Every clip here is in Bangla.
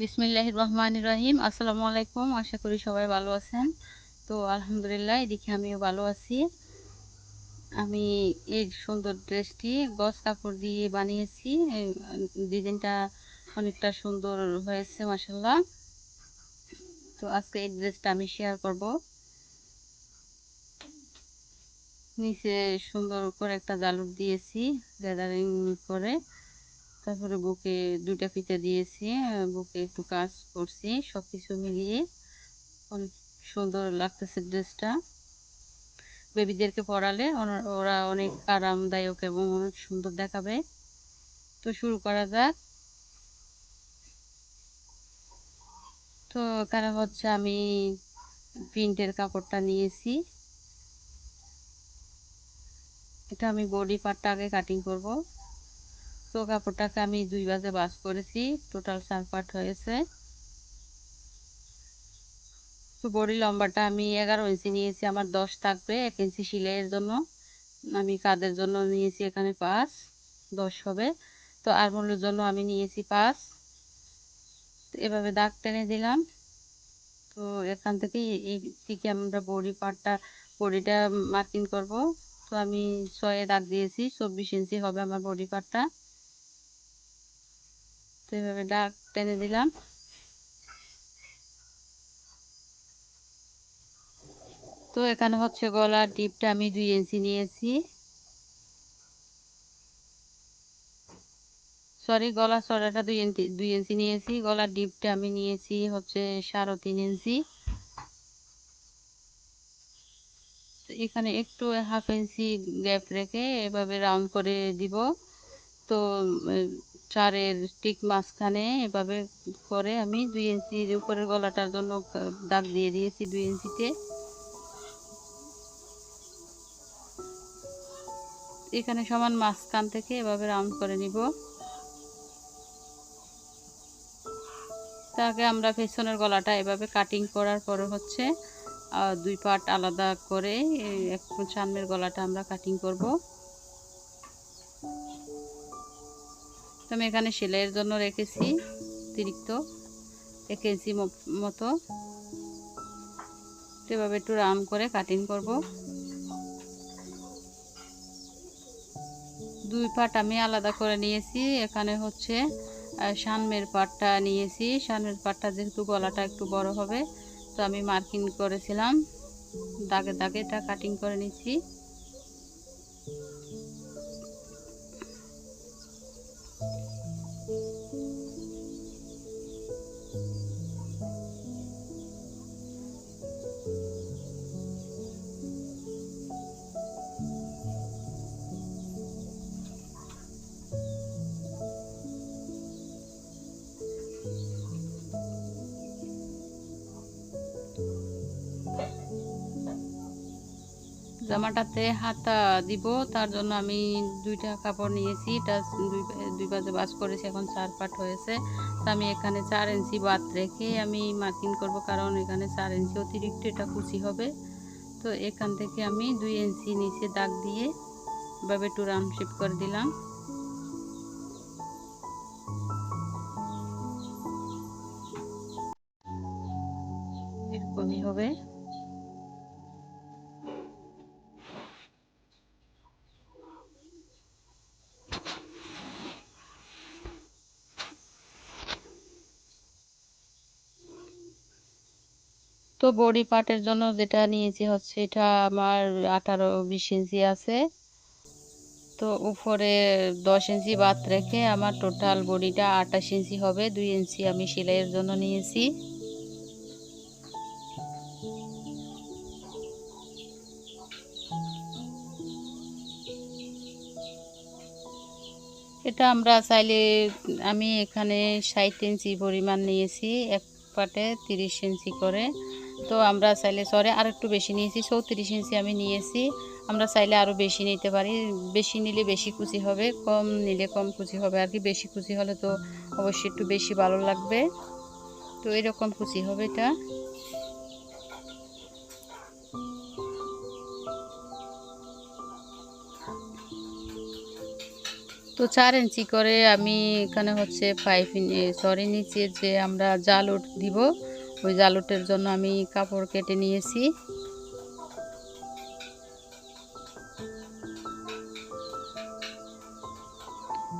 বিসমিল্লাহ রহমান রহিম আসসালামু আলাইকুম আশা করি সবাই ভালো আছেন। তো আলহামদুলিল্লাহ, এদিকে আমিও ভালো আছি। আমি এই সুন্দর ড্রেসটি গস কাপড় দিয়ে বানিয়েছি। ডিজাইনটা অনেকটা সুন্দর হয়েছে মাসাল্লাহ তো আজকে এই ড্রেসটা আমি শেয়ার করব। নিচে সুন্দর করে একটা জালুক দিয়েছি গ্যাদারিং করে। তারপরে বুকে দুটা ফিতে দিয়েছি বুকে একটু কাজ করছি সব কিছু মিলিয়ে। অনেক সুন্দর লাগতেছে ড্রেসটা। বেবিদেরকে পরালে ওরা অনেক আরামদায়ক এবং অনেক সুন্দর দেখাবে। তো শুরু করা যাক। তো এখানে হচ্ছে আমি প্রিন্টের কাপড়টা নিয়েছি। এটা আমি বডি পার্টটা আগে কাটিং করব। তো কাপড়টাকে আমি দুই বাজে বাস করেছি। টোটাল চার পার্ট হয়েছে। তো বডি লম্বাটা আমি এগারো ইঞ্চি নিয়েছি, আমার দশ থাকবে এক ইঞ্চি সিলাইয়ের জন্য। আমি কাদের জন্য নিয়েছি এখানে পাঁচ, দশ হবে। তো আরমোলের জন্য আমি নিয়েছি পাঁচ। এভাবে দাগ টেনে দিলাম। তো এখান থেকে এই থেকে আমরা বডি পার্টটা বডিটা মার্কিং করব। তো আমি ছয়ে দাগ দিয়েছি, চব্বিশ ইঞ্চি হবে আমার বডি পার্টটা তো এভাবে দাগ টেনে দিলাম। তো এখানে হচ্ছে গলার ডিপটা আমি দুই ইঞ্চি নিয়েছি। সরি গলা চড়াটা দুই ইঞ্চি দুই ইঞ্চি নিয়েছি। গলার ডিপটা আমি নিয়েছি হচ্ছে সাড়ে তিন ইঞ্চি। এখানে একটু হাফ ইঞ্চি গ্যাপ রেখে এভাবে রাউন্ড করে দিব। তো চারের ঠিক মাঝখানে এভাবে করে আমি দুই ইঞ্চির উপরের গলাটার জন্য দাগ দিয়ে দিয়েছি দুই ইঞ্চিতে। এখানে সমান মাঝখান থেকে এভাবে রাউন্ড করে নিব। তাকে আমরা পেছনের গলাটা এভাবে কাটিং করার পরে হচ্ছে দুই পার্ট আলাদা করে একটু সামনের গলাটা আমরা কাটিং করব। আমি এখানে সেলাইয়ের জন্য রেখেছি, অতিরিক্ত এক কেজি মতো। এভাবে একটু রাউন্ড করে কাটিং করব। দুই পার্ট আমি আলাদা করে নিয়েছি। এখানে হচ্ছে সামনের পাটটা নিয়েছি। সামনের পাটটা যেহেতু গলাটা একটু বড় হবে, তো আমি মার্কিং করেছিলাম। দাগে দাগে এটা কাটিং করে নিচ্ছি। জামাটাতে হাতা দিব, তার জন্য আমি দুইটা কাপড় নিয়েছি। এটা দুই পাশে বাস করেছি, এখন চার পাট হয়েছে। তো আমি এখানে চার ইঞ্চি বাদ রেখে আমি মার্কিং করব, কারণ এখানে চার ইঞ্চি অতিরিক্ত এটা কুচি হবে। তো এখান থেকে আমি দুই ইঞ্চি নিচে দাগ দিয়ে এভাবে একটু রাউন্ড শিফট করে দিলাম। তো বডি পার্টের জন্য যেটা নিয়েছি হচ্ছে এটা আমার আঠারো বিশ ইঞ্চি আছে। তো উপরে দশ ইঞ্চি বাদ রেখে আমার টোটাল বডিটা আঠাশ ইঞ্চি হবে, দুই ইঞ্চি আমি সেলাইয়ের জন্য নিয়েছি। এটা আমরা চাইলে আমি এখানে ষাট ইঞ্চি পরিমাণ নিয়েছি, এক পাটে তিরিশ ইঞ্চি করে। তো আমরা চাইলে সরে আর একটু বেশি নিয়েছি, চৌত্রিশ ইঞ্চি আমি নিয়েছি। আমরা চাইলে আরও বেশি নিতে পারি, বেশি নিলে বেশি কুচি হবে, কম নিলে কম কুচি হবে, আর কি বেশি কুচি হলে তো অবশ্যই একটু বেশি ভালো লাগবে। তো এরকম কুচি হবে এটা। তো চার ইঞ্চি করে আমি এখানে হচ্ছে ফাইভ সরি নিচে যে আমরা জালুট দিব ওই জালুটের জন্য আমি কাপড় কেটে নিয়েছি।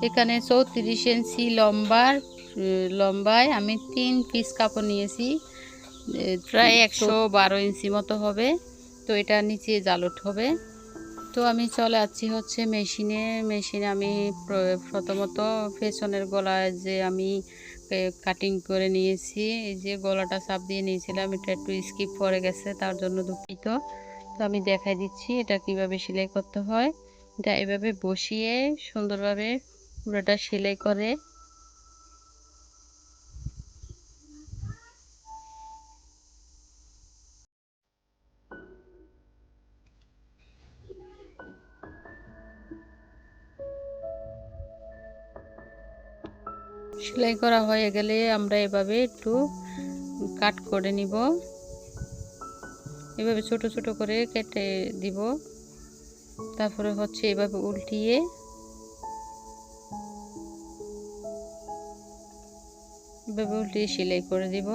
এখানে চৌত্রিশ ইঞ্চি লম্বার লম্বায় আমি তিন পিস কাপড় নিয়েছি। প্রায় একশো বারো ইঞ্চি মতো হবে। তো এটা নিচে জালট হবে। তো আমি চলে যাচ্ছি হচ্ছে মেশিনে। মেশিনে আমি প্রথমত ফেশনের গলায় যে আমি কাটিং করে নিয়েছি। এই যে গলাটা চাপ দিয়ে নিয়েছিলাম, এটা একটু স্কিপ পরে গেছে, তার জন্য দুঃখিত। তো আমি দেখাই দিচ্ছি এটা কীভাবে সেলাই করতে হয়। এটা এভাবে বসিয়ে সুন্দরভাবে পুরোটা সেলাই করে সেলাই করা হয়ে গেলে আমরা এভাবে একটু কাট করে নিব। এভাবে ছোট ছোট করে কেটে দিব। তারপরে হচ্ছে এভাবে উল্টিয়ে এভাবে উল্টিয়ে সেলাই করে দিব।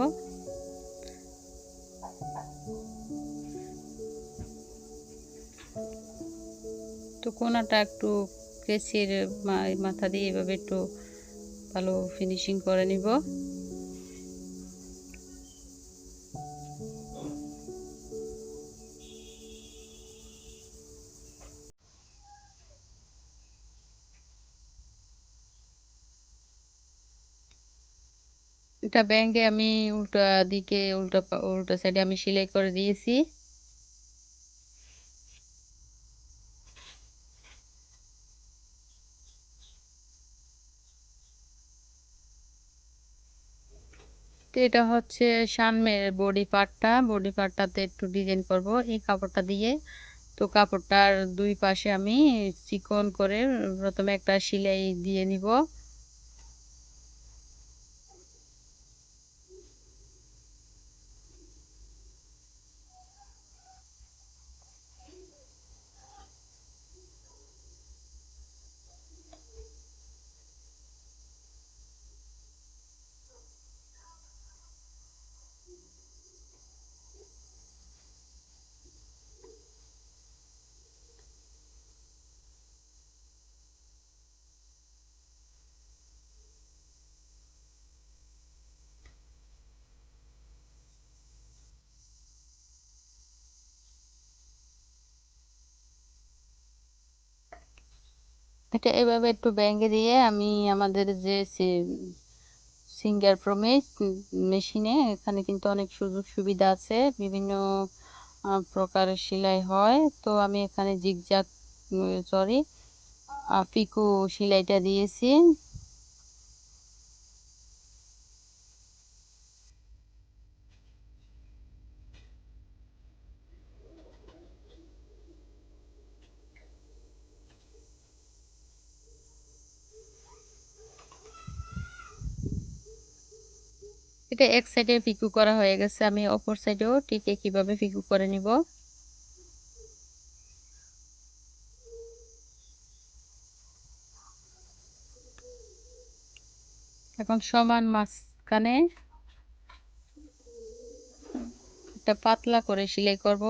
তো কোনাটা একটু কেসির মাথা দিয়ে এভাবে একটু ভালো ফিনিশিং করে নিব। এটা ব্যাঙ্গে আমি উল্টা দিকে উল্টা উল্টা সাইডে আমি সেলাই করে দিয়েছি। এটা হচ্ছে সামনের বডি পার্টটা। বডি পার্টটাতে একটু ডিজাইন করব। এই কাপড়টা দিয়ে তো কাপড়টার দুই পাশে আমি চিকন করে প্রথমে একটা সেলাই দিয়ে নিব। এটা এভাবে একটু ব্যাঙ্গে দিয়ে আমি আমাদের যে সিঙ্গার প্রমেশ মেশিনে এখানে কিন্তু অনেক সুযোগ সুবিধা আছে, বিভিন্ন প্রকারের সেলাই হয়। তো আমি এখানে জিগজাগ সরি পিকু সেলাইটা দিয়েছি। এটা এক সাইডে ফিকু করা হয়ে গেছে, আমি অপর সাইডেও ঠিক একইভাবে ফিকু করে নিব। এখন সমান মাঝখানে একটা পাতলা করে সেলাই করব।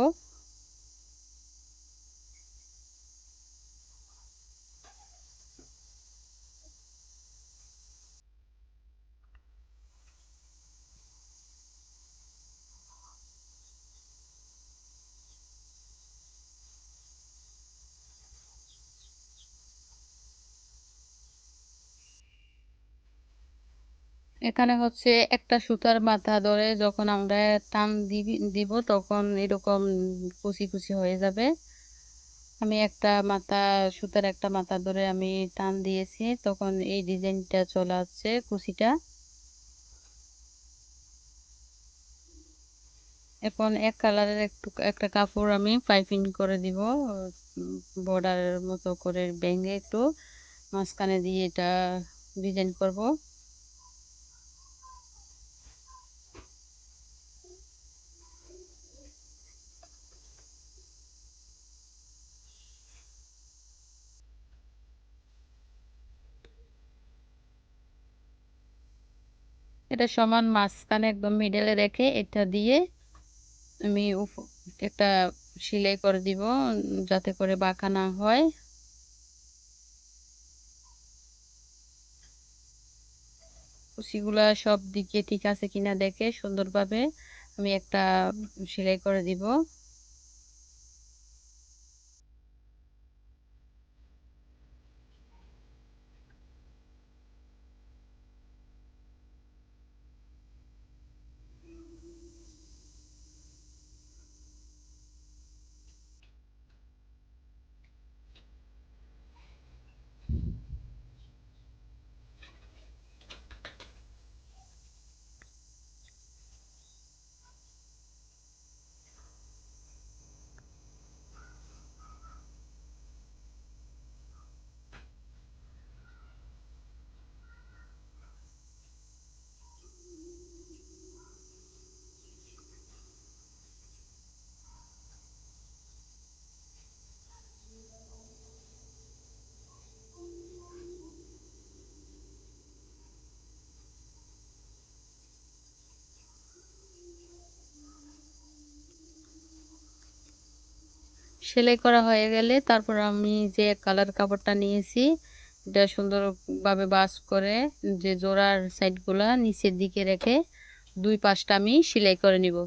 এখানে হচ্ছে একটা সুতার মাথা ধরে যখন আমরা টান দিব তখন এরকম কুচি কুচি হয়ে যাবে। আমি একটা মাথা, সুতার একটা মাথা ধরে আমি টান দিয়েছি, তখন এই ডিজাইনটা চলে আসছে কুচিটা। এখন এক কালারের একটু, একটা কাপড় আমি পাইপিং করে দিব, বর্ডারের মতো করে ভেঙে একটু মাঝখানে দিয়ে এটা ডিজাইন করব। এটা সমান মাঝখানে একদম মিডলে রেখে এটা দিয়ে আমি একটা সেলাই করে দিব, যাতে করে বাঁকা না হয়। কুচিগুলা সব দিকে ঠিক আছে কিনা দেখে সুন্দরভাবে আমি একটা সেলাই করে দিব। সেলাই করা হয়ে গেলে তারপর আমি যে কালার কাপড়টা নিয়েছি, এটা সুন্দরভাবে বাস করে যে জোড়ার সাইডগুলা নিচের দিকে রেখে দুই পাশটা আমি সেলাই করে নিব।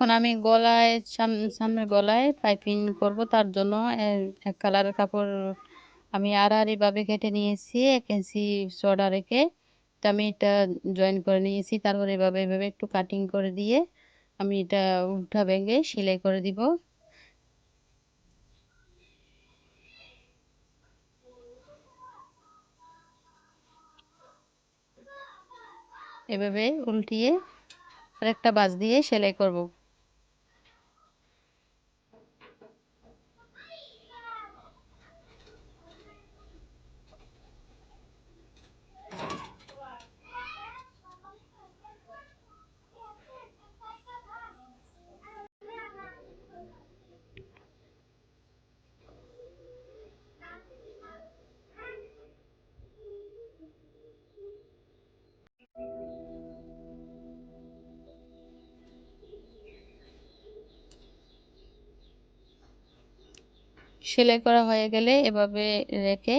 এখন আমি গলায়, সাম সামনে গলায় পাইপিং করব, তার জন্য এক কালারের কাপড় আমি আড়াআড়িভাবে কেটে নিয়েছি, এক ইঞ্চি চড়া রেখে। তো আমি এটা জয়েন করে নিয়েছি, তারপর এভাবে এভাবে একটু কাটিং করে দিয়ে আমি এটা উল্টা ভেঙে সেলাই করে দিব। এভাবে উল্টিয়ে আরেকটা বাজ দিয়ে সেলাই করব। সেলাই করা হয়ে গেলে এভাবে রেখে,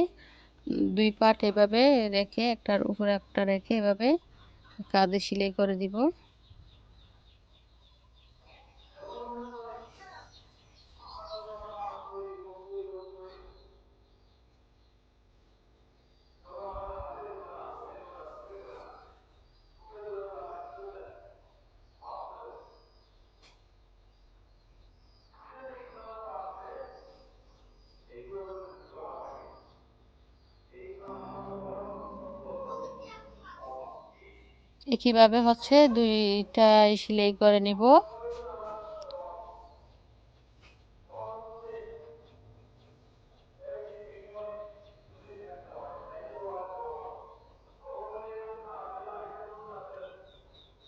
দুই পাট এভাবে রেখে, একটার উপরে একটা রেখে এভাবে কাঁধে সেলাই করে দিব। একইভাবে হচ্ছে দুইটা সেলাই করে নিব।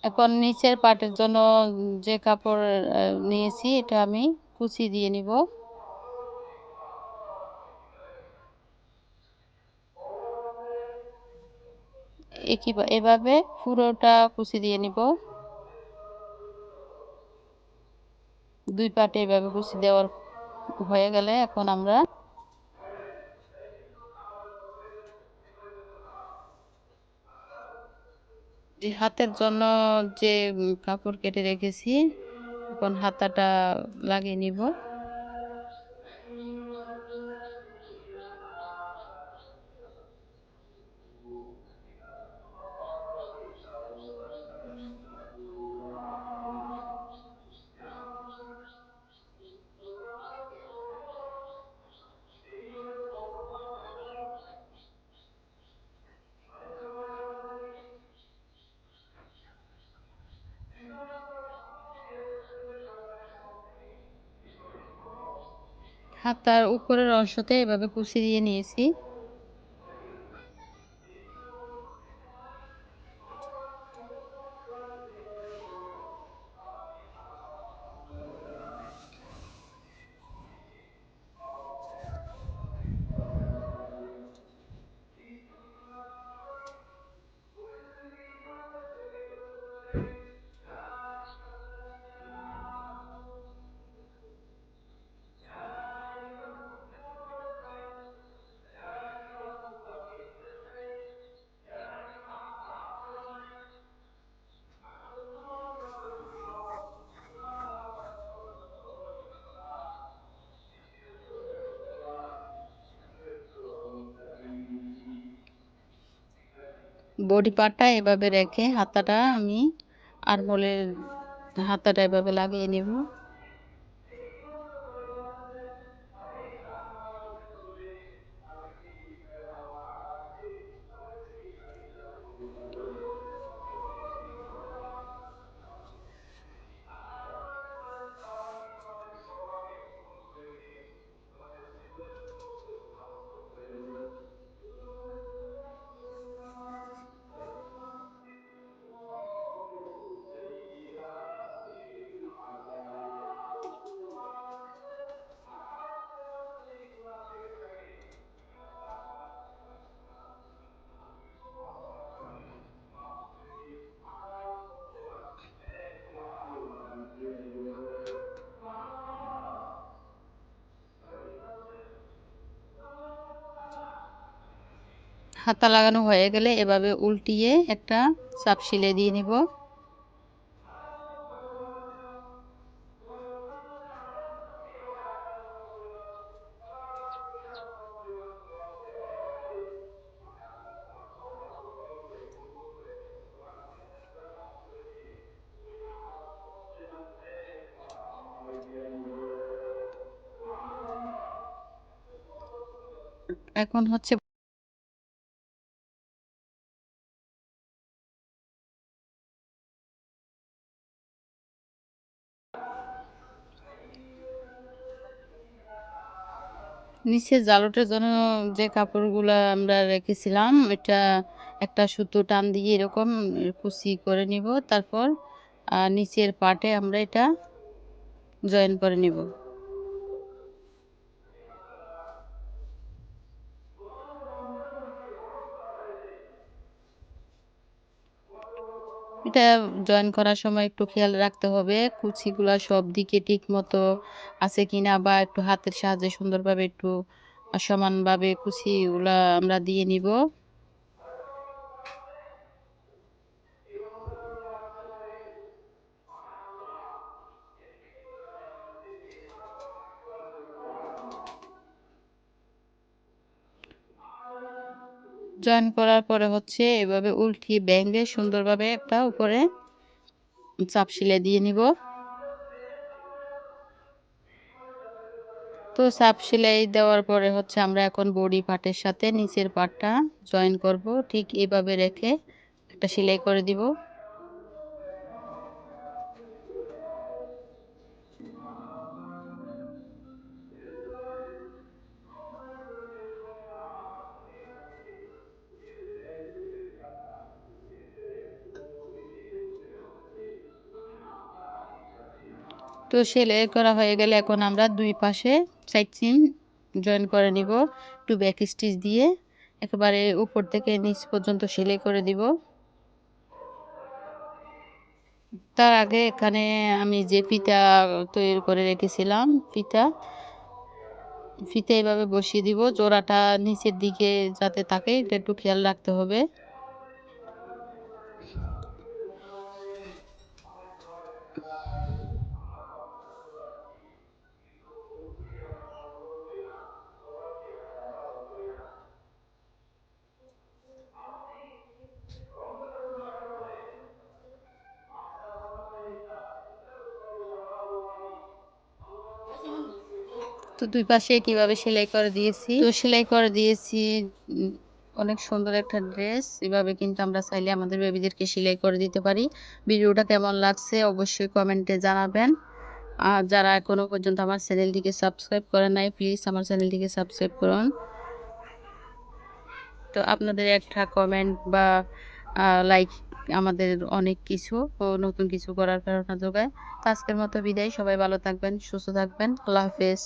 এখন নিচের পাটের জন্য যে কাপড় নিয়েছি, এটা আমি কুচি দিয়ে নিব। একই এভাবে পুরোটা কুচি দিয়ে নিব। দুই পাটে এভাবে কুচি দেওয়ার হয়ে গেলে এখন আমরা যে হাতের জন্য যে কাপড় কেটে রেখেছি, এখন হাতাটা লাগিয়ে নিব। হাতার উপরের অংশতে এভাবে কুচি দিয়ে নিয়েছি। বডি পার্টটা এভাবে রেখে হাতাটা আমি আরমোলের হাতাটা এভাবে লাগিয়ে নেব। হাতা লাগানো হয়ে গেলে এভাবে উল্টিয়ে একটা চাপ সিলে দিয়ে নিব। এখন হচ্ছে নিচে জালটের জন্য যে কাপড়গুলো আমরা রেখেছিলাম, এটা একটা সুতো টান দিয়ে এরকম কুচি করে নিব। তারপর নিচের পাটে আমরা এটা জয়েন করে নিব। এটা জয়েন করার সময় একটু খেয়াল রাখতে হবে, কুচিগুলা সব দিকে ঠিক মতো আছে কি না বা একটু হাতের সাহায্যে সুন্দরভাবে একটু সমানভাবে কুচিগুলো আমরা দিয়ে নিব। জয়েন করার পরে হচ্ছে এভাবে উল্টি ব্যাঙ্গে সুন্দরভাবে একটা উপরে চাপ সিলে দিয়ে নিব। তো চাপ সেলাই দেওয়ার পরে হচ্ছে আমরা এখন বডি পার্টের সাথে নিচের পার্টটা জয়েন করব। ঠিক এভাবে রেখে একটা সেলাই করে দিব। তো সেলাই করা হয়ে গেলে এখন আমরা দুই পাশে সাইড সিন জয়েন করে নিব, একটু ব্যাক স্টিচ দিয়ে, একেবারে উপর থেকে নিচ পর্যন্ত সেলাই করে দিব। তার আগে এখানে আমি যে ফিতা তৈরি করে রেখেছিলাম, ফিতা, ফিতে এভাবে বসিয়ে দিব, জোড়াটা নিচের দিকে যাতে থাকে, এটা একটু খেয়াল রাখতে হবে। তো দুই পাশে কীভাবে সেলাই করে দিয়েছি? তো সেলাই করে দিয়েছি অনেক সুন্দর একটা ড্রেস। এভাবে কিন্তু আমরা চাইলে আমাদের বেবিদেরকে সেলাই করে দিতে পারি। ভিডিওটা কেমন লাগছে অবশ্যই কমেন্টে জানাবেন। আর যারা এখনও পর্যন্ত আমার চ্যানেলটিকে সাবস্ক্রাইব করে নাই, প্লিজ আমার চ্যানেলটিকে সাবস্ক্রাইব করুন। তো আপনাদের একটা কমেন্ট বা লাইক আমাদের অনেক কিছু ও নতুন কিছু করার প্রেরণা যোগায়। তো আজকের মতো বিদায়। সবাই ভালো থাকবেন, সুস্থ থাকবেন। আল্লাহ হাফেজ।